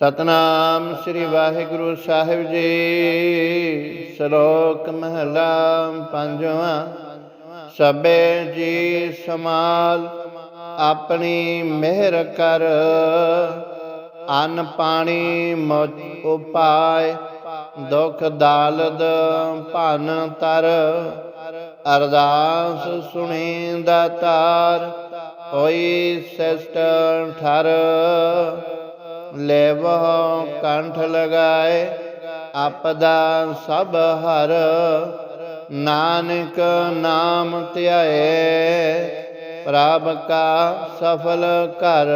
ਸਤਨਾਮ ਸ੍ਰੀ ਵਾਹਿਗੁਰੂ ਸਾਹਿਬ ਜੀ। ਸ਼ਲੋਕ ਮਹਲਾ ਪੰਜਵਾਂ। ਸਭੇ ਜੀ ਸਮਾਲ ਆਪਣੀ ਮਿਹਰ ਕਰ। ਅੰਨ ਪਾਣੀ ਮੁਝ ਉਪਾਏ, ਦੁਖ ਦਾਲਦ ਭਨ ਤਰ। ਅਰਦਾਸ ਸੁਣੀ ਦਾਤਾਰ ਹੋਈ ਸਿਸ਼ਟ ਠਰ। ਲੈਵਹੁ ਕੰਠ ਲਗਾਏ, ਆਪਦਾ ਸਭ ਹਰ। ਨਾਨਕ ਨਾਮ ਧਿਆਏ, ਪ੍ਰਭ ਕਾ ਸਫਲ ਕਰ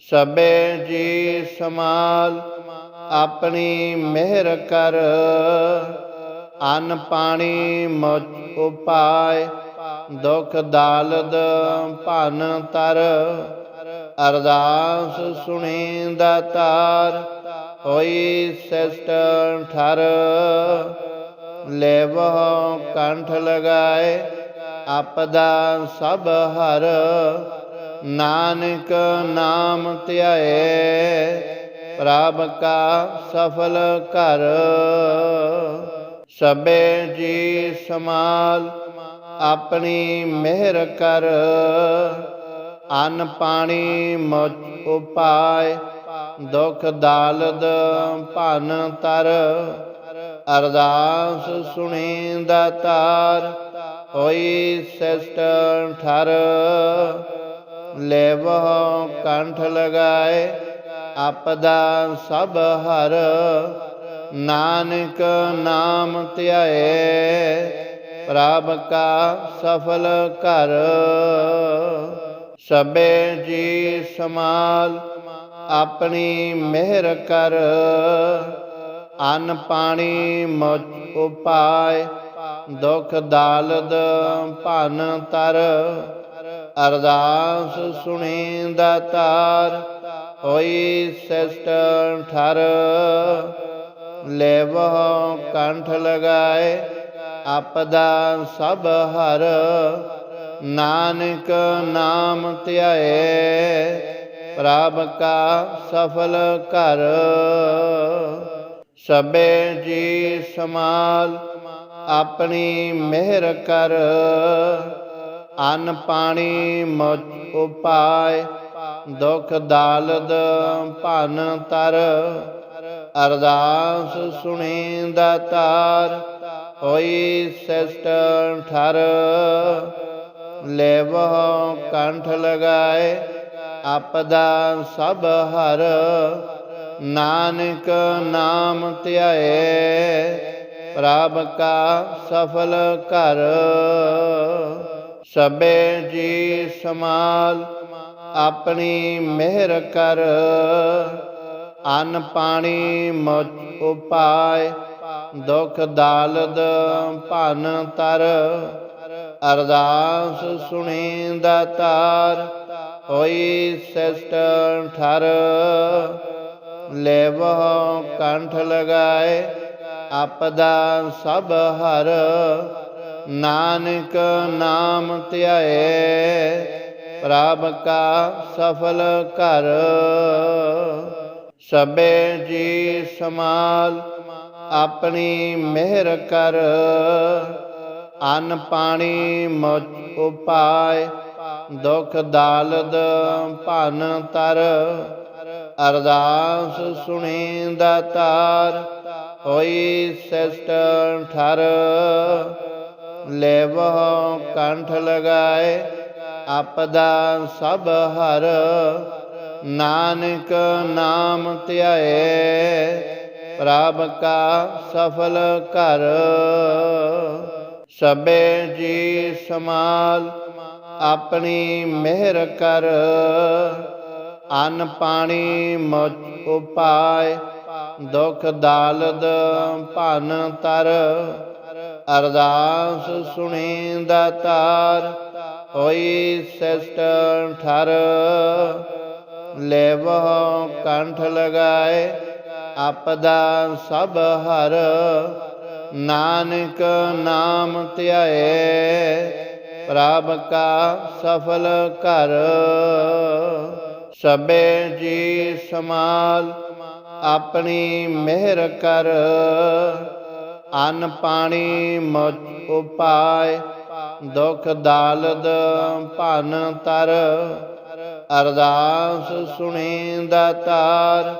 ਸਭੇ ਜੀ ਸਮਾਲ ਆਪਣੀ ਮਿਹਰ ਕਰ। ਅੰਨ ਪਾਣੀ ਮੁਝ ਉਪਾਏ, ਦੁਖ ਦਾਲਦ ਭਨ ਤਰ। ਅਰਦਾਸ ਸੁਣੀ ਦਾਤਾਰ ਹੋਈ ਸਿਸ਼ਟ ਠਰ। ਲੈਵਹੁ ਕੰਠ ਲਗਾਏ ਆਪਦਾ ਸਭ ਹਰ। ਨਾਨਕ ਨਾਮ ਧਿਆਏ, ਪ੍ਰਭ ਕਾ ਸਫਲ ਕਰ ਸਭੇ ਜੀ ਸਮਾਲ ਆਪਣੀ ਮਿਹਰ ਕਰ। ਅੰਨ ਪਾਣੀ ਮੁਝ ਉਪਾਏ, ਦੁਖ ਦਾਲਦ ਭਨ ਤਰ। ਅਰਦਾਸ ਸੁਣੀ ਦਾਤਾਰ ਹੋਈ ਸਿਸ਼ਟ ਠਰ। ਲੈਵਹੁ ਕੰਠ ਲਗਾਏ, ਆਪਦਾ ਸਭ ਹਰ। ਨਾਨਕ ਨਾਮ ਧਿਆਏ, ਪ੍ਰਭ ਕਾ ਸਫਲ ਕਰ ਸਭੇ ਜੀ ਸਮਾਲ, ਆਪਣੀ ਮਿਹਰ ਕਰ। ਅੰਨ ਪਾਣੀ ਮੁਝ ਉਪਾਏ, ਦੁਖ ਦਾਲਦ ਭਨ ਤਰ। ਅਰਦਾਸ ਸੁਣੀ ਦਾਤਾਰ ਹੋਈ ਸਿਸ਼ਟ ਠਰ। ਲੈਵਹੁ ਕੰਠ ਲਗਾਏ, ਆਪਦਾ ਸਭ ਹਰ। ਨਾਨਕ ਨਾਮ ਧਿਆਏ, ਪ੍ਰਭ ਕਾ ਸਫਲ ਕਰ ਸਭੇ ਜੀ ਸਮਾਲ ਆਪਣੀ ਮਿਹਰ ਕਰ। ਅੰਨ ਪਾਣੀ ਮੁਝ ਉਪਾਏ, ਦੁਖ ਦਾਲਦ ਭਨ ਤਰ। ਅਰਦਾਸ ਸੁਣੀ ਦਾਤਾਰ ਹੋਈ ਸਿਸ਼ਟ ਠਰ। ਲੈਵਹੁ ਕੰਠ ਲਗਾਏ, ਆਪਦਾ ਸਭ ਹਰ ਨਾਨਕ ਨਾਮ ਧਿਆਏ, ਪ੍ਰਭ ਕਾ ਸਫਲ ਕਰ ਸਭੇ ਜੀ ਸਮਾਲ ਆਪਣੀ ਮਿਹਰ ਕਰ, ਅੰਨ ਪਾਣੀ ਮੁਝ ਉਪਾਏ, ਦੁਖ ਦਾਲਦ ਭਨ ਤਰ ਅਰਦਾਸ ਸੁਣੀ ਦਾਤਾਰ ਹੋਈ ਸਿਸ਼ਟ ਠਰ। ਲੈਵਹੁ ਕੰਠ ਲਗਾਏ ਆਪਦਾ ਸਭ ਹਰ। ਨਾਨਕ ਨਾਮ ਧਿਆਏ, ਪ੍ਰਭ ਕਾ ਸਫਲ ਕਰ ਸਭੇ ਜੀ ਸਮਾਲ ਆਪਣੀ ਮਿਹਰ ਕਰ। ਅੰਨ ਪਾਣੀ ਮੁਝ ਉਪਾਏ, ਦੁਖ ਦਾਲਦ ਭਨ ਤਰ। ਅਰਦਾਸ ਸੁਣੀ ਦਾਤਾਰ ਹੋਈ ਸਿਸ਼ਟ ਠਰ। ਲੈਵ ਕੰਠ ਲਗਾਏ ਆਪਦਾ ਸਭ ਹਰ। ਨਾਨਕ ਨਾਮ ਧਿਆਏ, ਪ੍ਰਭ ਕਾ ਸਫਲ ਕਰ ਸਭੇ ਜੀ ਸਮਾਲ, ਆਪਣੀ ਮਿਹਰ ਕਰ। ਅੰਨ ਪਾਣੀ ਮੁਝ ਉਪਾਏ, ਦੁਖ ਦਾਲਦ ਭਨ ਤਰ। ਅਰਦਾਸ ਸੁਣੀ ਦਾਤਾਰ ਹੋਈ ਸਿਸ਼ਟ ਠਰ। ਲੈਵ ਕੰਠ ਲਗਾਏ, ਆਪਦਾ ਸਭ ਹਰ। ਨਾਨਕ ਨਾਮ ਧਿਆਏ, ਪ੍ਰਭ ਕਾ ਸਫਲ ਕਰ ਸਭੇ ਜੀ ਸਮਾਲ ਆਪਣੀ ਮਿਹਰ ਕਰ। ਅੰਨ ਪਾਣੀ ਮੁਝ ਉਪਾਏ, ਦੁਖ ਦਾਲਦ ਭਨ ਤਰ। ਅਰਦਾਸ ਸੁਣੀ ਦਾਤਾਰ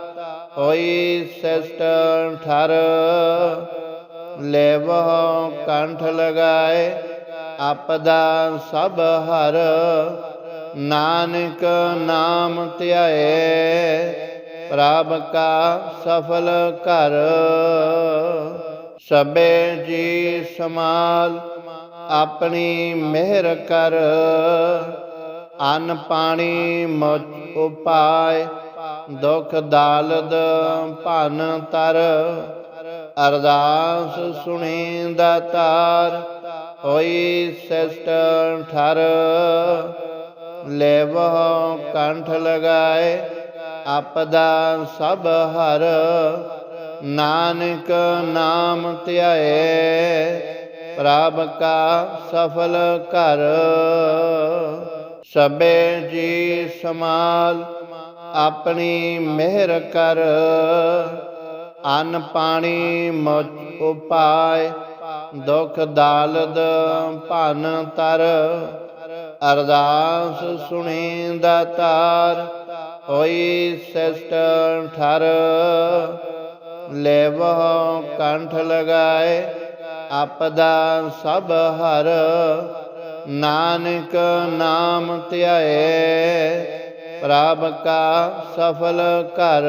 ਹੋਈ ਸਿਸ਼ਟ ਠਰ। ਲੈਵਹ ਕੰਠ ਲਗਾਏ, ਆਪਦਾ ਸਭ ਹਰ। ਨਾਨਕ ਨਾਮ ਧਿਆਏ, ਪ੍ਰਭ ਕਾ ਸਫਲ ਕਰ ਸਭੇ ਜੀ ਸਮਾਲ ਆਪਣੀ ਮਿਹਰ ਕਰ। ਅੰਨ ਪਾਣੀ ਮੁਝ ਉਪਾਏ, ਦੁਖ ਦਾਲਦ ਭਨ ਤਰ। ਅਰਦਾਸ ਸੁਣੀ ਦਾਤਾਰ ਹੋਈ ਸਿਸ਼ਟ ਠਰ। ਲੈਵਹ ਕੰਠ ਲਗਾਏ ਆਪਦਾ ਸਭ ਹਰ। ਨਾਨਕ ਨਾਮ ਧਿਆਏ, ਪ੍ਰਭ ਕਾ ਸਫਲ ਕਰ ਸਭੇ ਜੀ ਸਮਾਲ ਆਪਣੀ ਮਿਹਰ ਕਰ। ਅੰਨ ਪਾਣੀ ਮੁਝ ਉਪਾਏ, ਦੁਖ ਦਾਲਦ ਭਨ ਤਰ। ਅਰਦਾਸ ਸੁਣੀ ਦਾਤਾਰ ਹੋਈ ਸਿਸ਼ਟ ਠਰ। ਲੈਵਹ ਕੰਠ ਲਗਾਏ, ਆਪਦਾ ਸਭ ਹਰ। ਨਾਨਕ ਨਾਮ ਧਿਆਏ, ਪ੍ਰਭ ਕਾ ਸਫਲ ਕਰ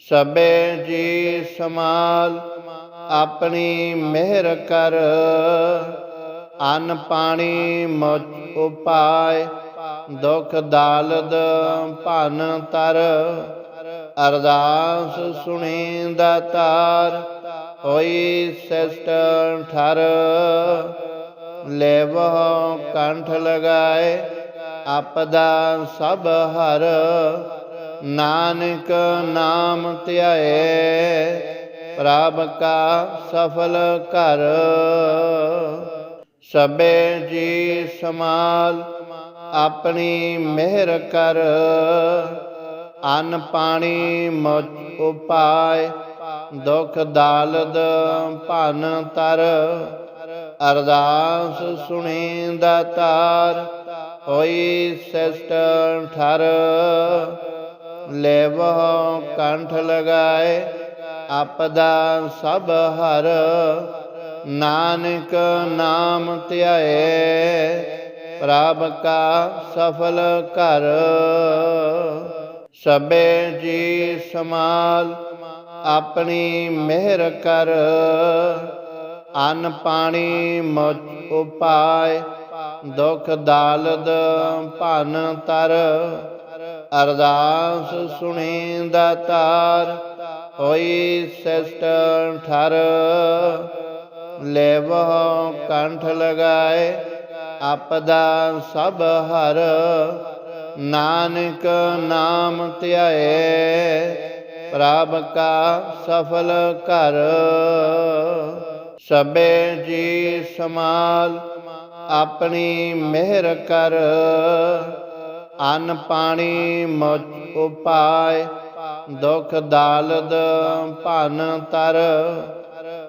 ਸਭੇ ਜੀ ਸਮਾਲ, ਆਪਣੀ ਮਿਹਰ ਕਰ। ਅੰਨ ਪਾਣੀ ਮੁਝ ਉਪਾਏ, ਦੁਖ ਦਾਲਦ ਭਨ ਤਰ। ਅਰਦਾਸ ਸੁਣੀ ਦਾਤਾਰ ਹੋਈ ਸਿਸ਼ਟ ਠਰ। ਲੈਵਹ ਕੰਠ ਲਗਾਏ, ਆਪਦਾ ਸਭ ਹਰ। ਨਾਨਕ ਨਾਮ ਧਿਆਏ, ਪ੍ਰਭ ਕਾ ਸਫਲ ਕਰ ਸਭੇ ਜੀ ਸਮਾਲ ਆਪਣੀ ਮਿਹਰ ਕਰ। ਅੰਨ ਪਾਣੀ ਮੁਝ ਉਪਾਏ, ਦੁਖ ਦਾਲਦ ਭਨ ਤਰ। ਅਰਦਾਸ ਸੁਣੀ ਦਾਤਾਰ ਹੋਈ ਸਿਸ਼ਟ ਠਰ। ਲੈਵਹ ਕੰਠ ਲਗਾਏ, ਆਪਦਾ ਸਭ ਹਰ ਨਾਨਕ ਨਾਮ ਧਿਆਏ, ਪ੍ਰਭ ਕਾ ਸਫਲ ਕਰ ਸਭੇ ਜੀ ਸਮਾਲ ਆਪਣੀ ਮਿਹਰ ਕਰ। ਅੰਨ ਪਾਣੀ ਮੁਝ ਉਪਾਏ, ਦੁਖ ਦਾਲਦ ਭਨ ਤਰ। ਅਰਦਾਸ ਸੁਣੀ ਦਾਤਾਰ ਹੋਈ ਸਿਸ਼ਟ ਠਰ। ਲੈਵਹ ਕੰਠ ਲਗਾਏ ਆਪਦਾ ਸਭ ਹਰ। ਨਾਨਕ ਨਾਮ ਧਿਆਏ, ਪ੍ਰਭ ਕਾ ਸਫਲ ਕਰ ਸਭੇ ਜੀ ਸਮਾਲ ਆਪਣੀ ਮਿਹਰ ਕਰ। ਅੰਨ ਪਾਣੀ ਮੁਝ ਉਪਾਏ, ਦੁਖ ਦਾਲਦ ਭਨ ਤਰ।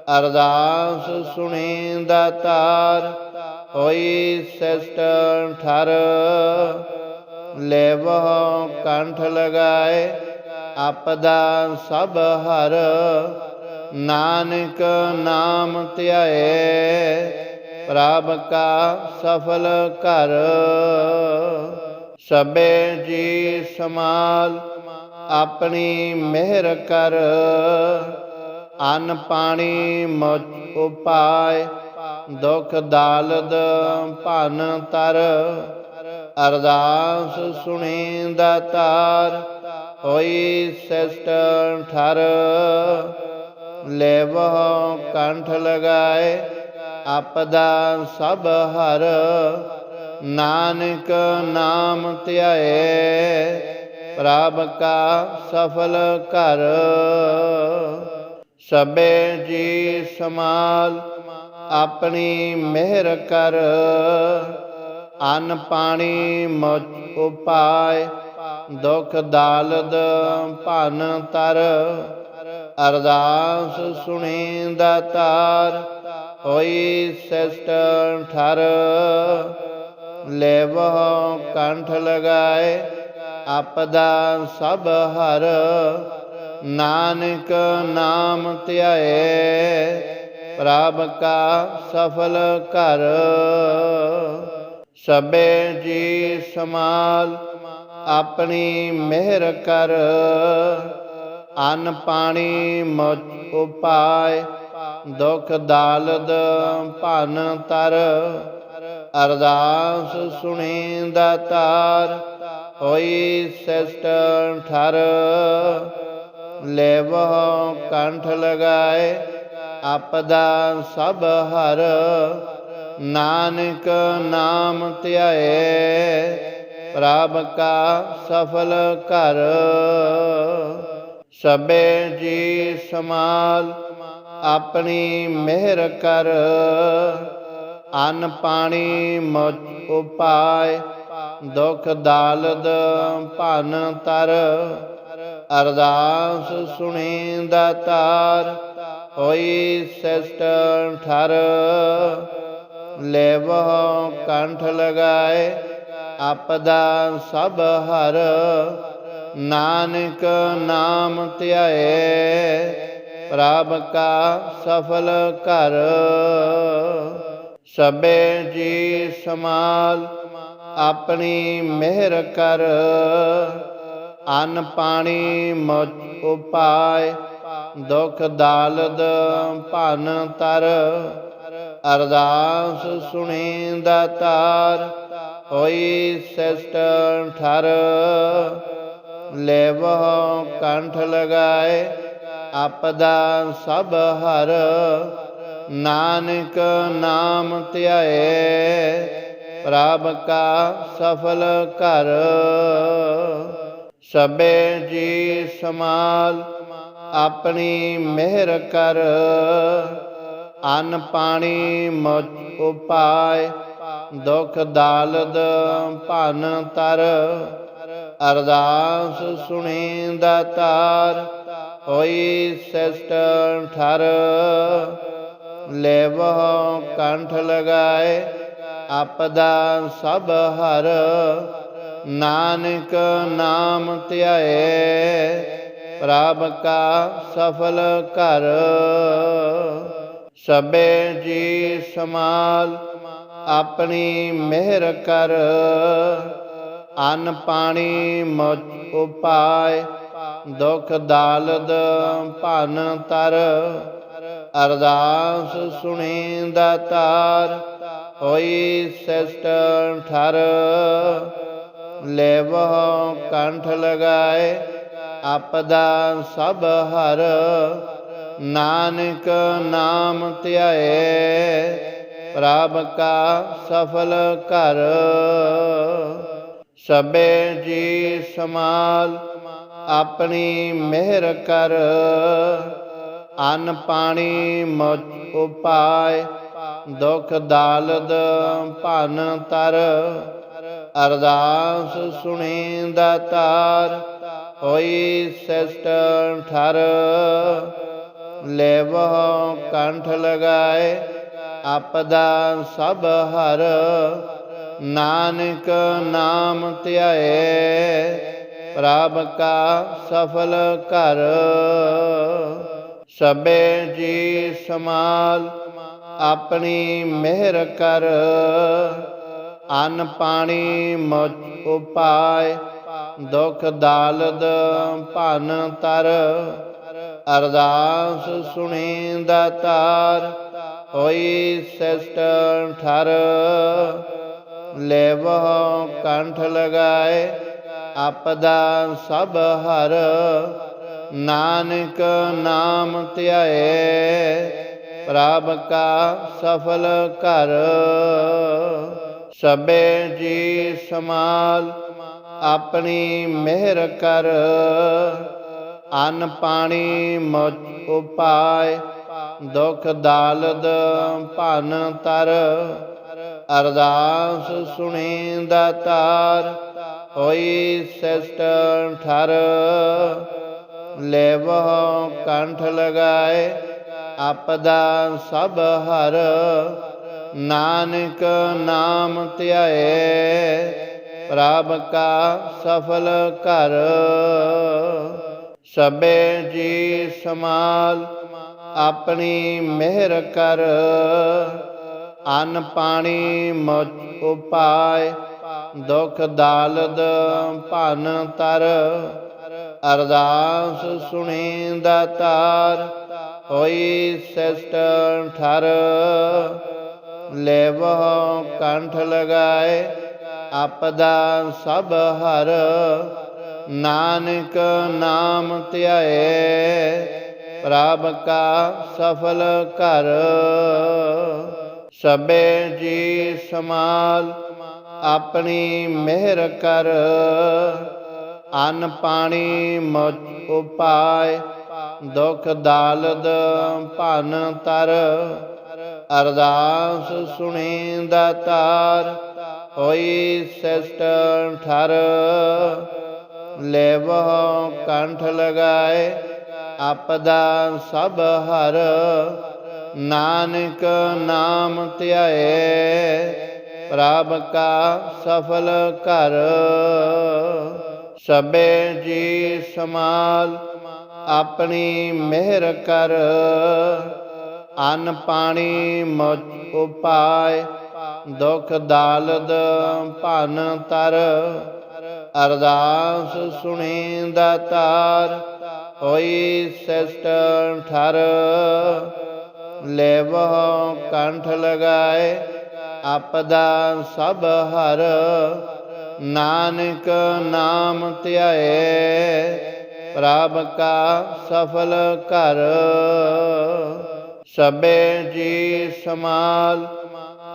ਅਰਦਾਸ ਸੁਣੀ ਦਾਤਾਰ ਹੋਈ ਸਿਸ਼ਟ ਠਰ। ਲੈਵਹ ਕੰਠ ਲਗਾਏ, ਆਪਦਾ ਸਭ ਹਰ। ਨਾਨਕ ਨਾਮ ਧਿਆਏ, ਪ੍ਰਭ ਕਾ ਸਫਲ ਕਰ ਸਭੇ ਜੀ ਸਮਾਲ, ਆਪਣੀ ਮਿਹਰ ਕਰ। ਅੰਨ ਪਾਣੀ ਮੁਝ ਉਪਾਏ, ਦੁਖ ਦਾਲਦ ਭਨ ਤਰ। ਅਰਦਾਸ ਸੁਣੀ ਦਾਤਾਰ ਹੋਈ ਸਿਸ਼ਟ ਠਰ। ਲੈਵਹ ਕੰਠ ਲਗਾਏ, ਆਪਦਾ ਸਭ ਹਰ। ਨਾਨਕ ਨਾਮ ਧਿਆਏ, ਪ੍ਰਭ ਕਾ ਸਫਲ ਕਰ ਸਭੇ ਜੀ ਸਮਾਲ ਆਪਣੀ ਮਿਹਰ ਕਰ। ਅਨ ਪਾਣੀ ਮੁਚ ਉਪਾਇ ਦੁਖ ਦਾਲਦ ਭਨ ਤਰ। ਅਰਦਾਸ ਸੁਣੀ ਦਾਤਾਰ ਹੋਈ ਸਿਸ਼ਟ ਠਰ। ਲੈਵਹੁ ਕੰਠ ਲਗਾਏ, ਆਪਦਾ ਸਭ ਹਰ ਨਾਨਕ ਨਾਮ ਧਿਆਏ, ਪ੍ਰਭ ਕਾ ਸਫਲ ਕਰ ਸਭੇ ਜੀ ਸਮਾਲ ਆਪਣੀ ਮਿਹਰ ਕਰ। ਅਨ ਪਾਣੀ ਮੁਚ ਉਪਾਇ ਦੁਖ ਦਾਲਦ ਭਨ ਤਰ। ਅਰਦਾਸ ਸੁਣੀ ਦਾਤਾਰ ਹੋਈ ਸਿਸ਼ਟ ਠਰ। ਲੈਵਹੁ ਕੰਠ ਲਗਾਏ ਆਪਦਾ ਸਭ ਹਰ। ਨਾਨਕ ਨਾਮ ਧਿਆਏ, ਪ੍ਰਭ ਕਾ ਸਫਲ ਕਰ ਸਭੇ ਜੀ ਸਮਾਲ ਆਪਣੀ ਮਿਹਰ ਕਰ। ਅਨ ਪਾਣੀ ਮੁਚ ਉਪਾਇ ਦੁਖ ਦਾਲਦ ਭਨ ਤਰ। ਅਰਦਾਸ ਸੁਣੀ ਦਾਤਾਰ ਹੋਈ ਸਿਸ਼ਟ ਠਰ। ਲੈਵਹੁ ਕੰਠ ਲਗਾਏ, ਆਪਦਾ ਸਭ ਹਰ। ਨਾਨਕ ਨਾਮ ਧਿਆਏ, ਪ੍ਰਭ ਕਾ ਸਫਲ ਕਰ ਸਭੇ ਜੀ ਸਮਾਲ, ਆਪਣੀ ਮਿਹਰ ਕਰ। ਅਨ ਪਾਣੀ ਮੁਚ ਉਪਾਇ ਦੁਖ ਦਾਲਦ ਭਨ ਤਰ। ਅਰਦਾਸ ਸੁਣੀ ਦਾਤਾਰ ਹੋਈ ਸਿਸ਼ਟ ਠਰ। ਲੈਵ ਕੰਠ ਲਗਾਏ, ਆਪਦਾ ਸਭ ਹਰ। ਨਾਨਕ ਨਾਮ ਧਿਆਏ, ਪ੍ਰਭ ਕਾ ਸਫਲ ਕਰ ਸਭੇ ਜੀ ਸਮਾਲ ਆਪਣੀ ਮਿਹਰ ਕਰ। ਅਨ ਪਾਣੀ ਮੁਚ ਉਪਾਇ ਦੁਖ ਦਾਲਦ ਭਨ ਤਰ। ਅਰਦਾਸ ਸੁਣੀ ਦਾਤਾਰ ਹੋਈ ਸਿਸ਼ਟ ਠਰ। ਲੈਵਹੁ ਕੰਠ ਲਗਾਏ, ਆਪਦਾ ਸਭ ਹਰ ਨਾਨਕ ਨਾਮ ਧਿਆਏ, ਪ੍ਰਭ ਕਾ ਸਫਲ ਕਰ ਸਭੇ ਜੀ ਸਮਾਲ ਆਪਣੀ ਮਿਹਰ ਕਰ। ਅਨ ਪਾਣੀ ਮੁਚ ਉਪਾਇ ਦੁਖ ਦਾਲਦ ਭਨ ਤਰ। ਅਰਦਾਸ ਸੁਣੀ ਦਾਤਾਰ ਹੋਈ ਸਿਸ਼ਟ ਠਰ। ਲੈਵਹੁ ਕੰਠ ਲਗਾਏ ਆਪਦਾ ਸਭ ਹਰ। ਨਾਨਕ ਨਾਮ ਧਿਆਏ, ਪ੍ਰਭ ਕਾ ਸਫਲ ਕਰ ਸਭੇ ਜੀ ਸਮਾਲ ਆਪਣੀ ਮਿਹਰ ਕਰ। ਅਨ ਪਾਣੀ ਮੁਚ ਉਪਾਇ ਦੁਖ ਦਾਲਦ ਭਨ ਤਰ। ਅਰਦਾਸ ਸੁਣੀ ਦਾਤਾਰ ਹੋਈ ਸਿਸ਼ਟ ਠਰ। ਲੈਵਹੁ ਕੰਠ ਲਗਾਏ, ਆਪਦਾ ਸਭ ਹਰ। ਨਾਨਕ ਨਾਮ ਧਿਆਏ, ਪ੍ਰਭ ਕਾ ਸਫਲ ਕਰ ਸਭੇ ਜੀ ਸਮਾਲ, ਆਪਣੀ ਮਿਹਰ ਕਰ। ਅਨ ਪਾਣੀ ਮੁਚ ਉਪਾਇ ਦੁਖ ਦਾਲਦ ਭਨ ਤਰ। ਅਰਦਾਸ ਸੁਣੀ ਦਾਤਾਰ ਹੋਈ ਸਿਸ਼ਟ ਠਰ। ਲੈਵਹੁ ਕੰਠ ਲਗਾਏ, ਆਪਦਾ ਸਭ ਹਰ। ਨਾਨਕ ਨਾਮ ਧਿਆਏ, ਪ੍ਰਭ ਕਾ ਸਫਲ ਕਰ ਸਭੇ ਜੀ ਸਮਾਲ ਆਪਣੀ ਮਿਹਰ ਕਰ। ਅਨ ਪਾਣੀ ਮੁਚ ਉਪਾਇ ਦੁਖ ਦਾਲਦ ਭਨ ਤਰ। ਅਰਦਾਸ ਸੁਣੀ ਦਾਤਾਰ ਹੋਈ ਸਿਸ਼ਟ ਠਰ। ਲੈਵਹੁ ਕੰਠ ਲਗਾਏ, ਆਪਦਾ ਸਭ ਹਰ ਨਾਨਕ ਨਾਮ ਧਿਆਏ, ਪ੍ਰਭ ਕਾ ਸਫਲ ਕਰ ਸਭੇ ਜੀ ਸਮਾਲ ਆਪਣੀ ਮਿਹਰ ਕਰ, ਅਨ ਪਾਣੀ ਮੁਝ ਉਪਾਏ, ਦੁਖ ਦਾਲਦ ਭਨ ਤਰ। ਅਰਦਾਸ ਸੁਣੀ ਦਾਤਾਰ ਹੋਈ ਸਿਸ਼ਟ ਠਰ। ਲੈਵਹੁ ਕੰਠ ਲਗਾਏ ਆਪਦਾ ਸਭ ਹਰ। ਨਾਨਕ ਨਾਮ ਧਿਆਏ, ਪ੍ਰਭ ਕਾ ਸਫਲ ਕਰ ਸਭੇ ਜੀ ਸਮਾਲ ਆਪਣੀ ਮਿਹਰ ਕਰ। ਅਨ ਪਾਣੀ ਮੁਝ ਉਪਾਏ, ਦੁਖ ਦਾਲਦ ਭਨ ਤਰ। ਅਰਦਾਸ ਸੁਣੀ ਦਾਤਾਰ ਹੋਈ ਸਿਸ਼ਟ ਠਰ। ਲੈਵਹੁ ਕੰਠ ਲਗਾਏ, ਆਪਦਾ ਸਭ ਹਰ। ਨਾਨਕ ਨਾਮ ਧਿਆਏ, ਪ੍ਰਭ ਕਾ ਸਫਲ ਕਰ ਸਭੇ ਜੀ ਸਮਾਲ, ਆਪਣੀ ਮਿਹਰ ਕਰ। ਅਨ ਪਾਣੀ ਮੁਝ ਉਪਾਏ, ਦੁਖ ਦਾਲਦ ਭਨ ਤਰ। ਅਰਦਾਸ ਸੁਣੀ ਦਾਤਾਰ ਹੋਈ ਸਿਸ਼ਟ ਠਰ। ਲੈਵਹੁ ਕੰਠ ਲਗਾਏ, ਆਪਦਾ ਸਭ ਹਰ। ਨਾਨਕ ਨਾਮ ਧਿਆਏ, ਪ੍ਰਭ ਕਾ ਸਫਲ ਕਰ ਸਭੇ ਜੀ ਸਮਾਲ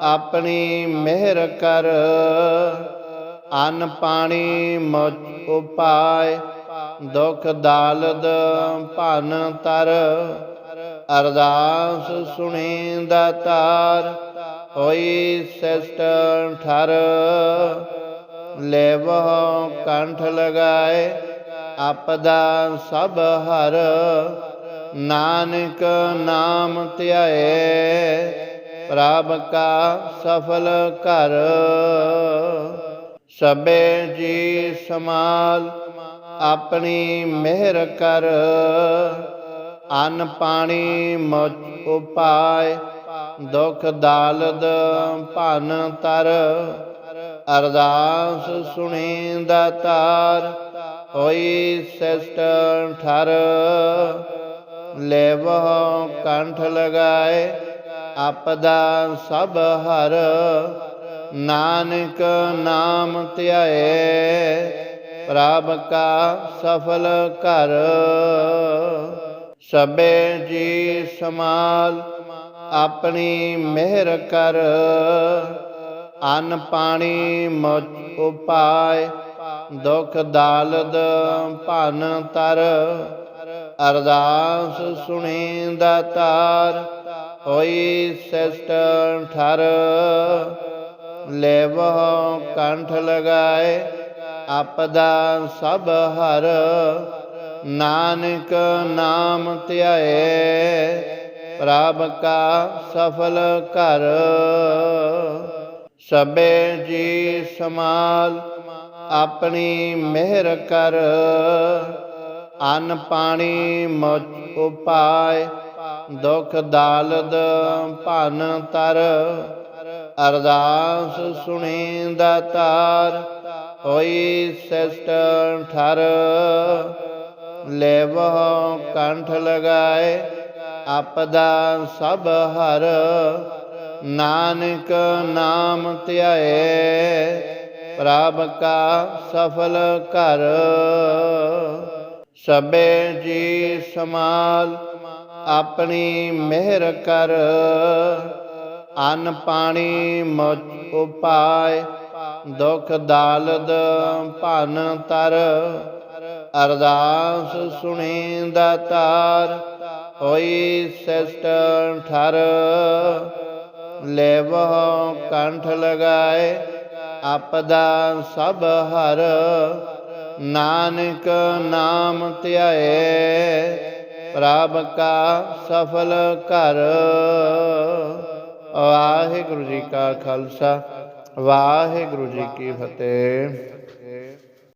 ਆਪਣੀ ਮਿਹਰ ਕਰ। ਅਨ ਪਾਣੀ ਮੁਝ ਉਪਾਏ, ਦੁਖ ਦਾਲਦ ਭਨ ਤਰ। ਅਰਦਾਸ ਸੁਣੀ ਦਾਤਾਰ ਹੋਈ ਸਿਸ਼ਟ ਠਰ। ਲੈਵਹੁ ਕੰਠ ਲਗਾਏ, ਆਪਦਾ ਸਭ ਹਰ। ਨਾਨਕ ਨਾਮ ਧਿਆਏ, ਪ੍ਰਭ ਕਾ ਸਫਲ ਕਰ ਸਭੇ ਜੀ ਸਮਾਲ ਆਪਣੀ ਮਿਹਰ ਕਰ। ਅਨ ਪਾਣੀ ਮੁਝ ਉਪਾਏ, ਦੁਖ ਦਾਲਦ ਭਨ ਤਰ। ਅਰਦਾਸ ਸੁਣੀ ਦਾਤਾਰ ਹੋਈ ਸਿਸ਼ਟ ਠਰ। ਲੈਵਹੁ ਕੰਠ ਲਗਾਏ ਆਪਦਾ ਸਭ ਹਰ। ਨਾਨਕ ਨਾਮ ਧਿਆਏ, ਪ੍ਰਭ ਕਾ ਸਫਲ ਕਰ ਸਭੇ ਜੀ ਸਮਾਲ ਆਪਣੀ ਮਿਹਰ ਕਰ। ਅਨ ਪਾਣੀ ਮੁਝ ਉਪਾਏ, ਦੁਖ ਦਾਲਦ ਭਨ ਤਰ। ਅਰਦਾਸ ਸੁਣੀ ਦਾਤਾਰ ਹੋਈ ਸਿਸ਼ਟ ਠਰ। ਲੈਵਹੁ ਕੰਠ ਲਗਾਏ ਆਪਦਾ ਸਭ ਹਰ। ਨਾਨਕ ਨਾਮ ਧਿਆਏ, ਪ੍ਰਭ ਕਾ ਸਫਲ ਕਰ ਸਭੇ ਜੀ ਸਮਾਲ, ਆਪਣੀ ਮਿਹਰ ਕਰ। ਅਨ ਪਾਣੀ ਮੁਝ ਉਪਾਏ, ਦੁਖ ਦਾਲਦ ਭਨ ਤਰ। ਅਰਦਾਸ ਸੁਣੀ ਦਾਤਾਰ ਹੋਈ ਸਿਸ਼ਟ ਠਰ। ਲੈਵ ਕੰਠ ਲਗਾਏ, ਆਪਦਾ ਸਭ ਹਰ। ਨਾਨਕ ਨਾਮ ਧਿਆਏ, ਪ੍ਰਭ ਕਾ ਸਫਲ ਕਰ ਸਭੇ ਜੀ ਸਮਾਲ ਆਪਣੀ ਮਿਹਰ ਕਰ। ਅਨ ਪਾਣੀ ਮੁਝ ਉਪਾਏ, ਦੁਖ ਦਾਲਦ ਭਨ ਤਰ। ਅਰਦਾਸ ਸੁਣੀ ਦਾਤਾਰ ਹੋਈ ਸਿਸ਼ਟ ਠਰ। ਲੈਵਹੁ ਕੰਠ ਲਗਾਏ, ਆਪਦਾ ਸਭ ਹਰ ਨਾਨਕ ਨਾਮ ਧਿਆਏ, ਪ੍ਰਭ ਕਾ ਸਫਲ ਕਰ ਵਾਹਿਗੁਰੂ ਜੀ ਕਾ ਖਾਲਸਾ, ਵਾਹਿਗੁਰੂ ਜੀ ਕੀ ਫਤਿਹ।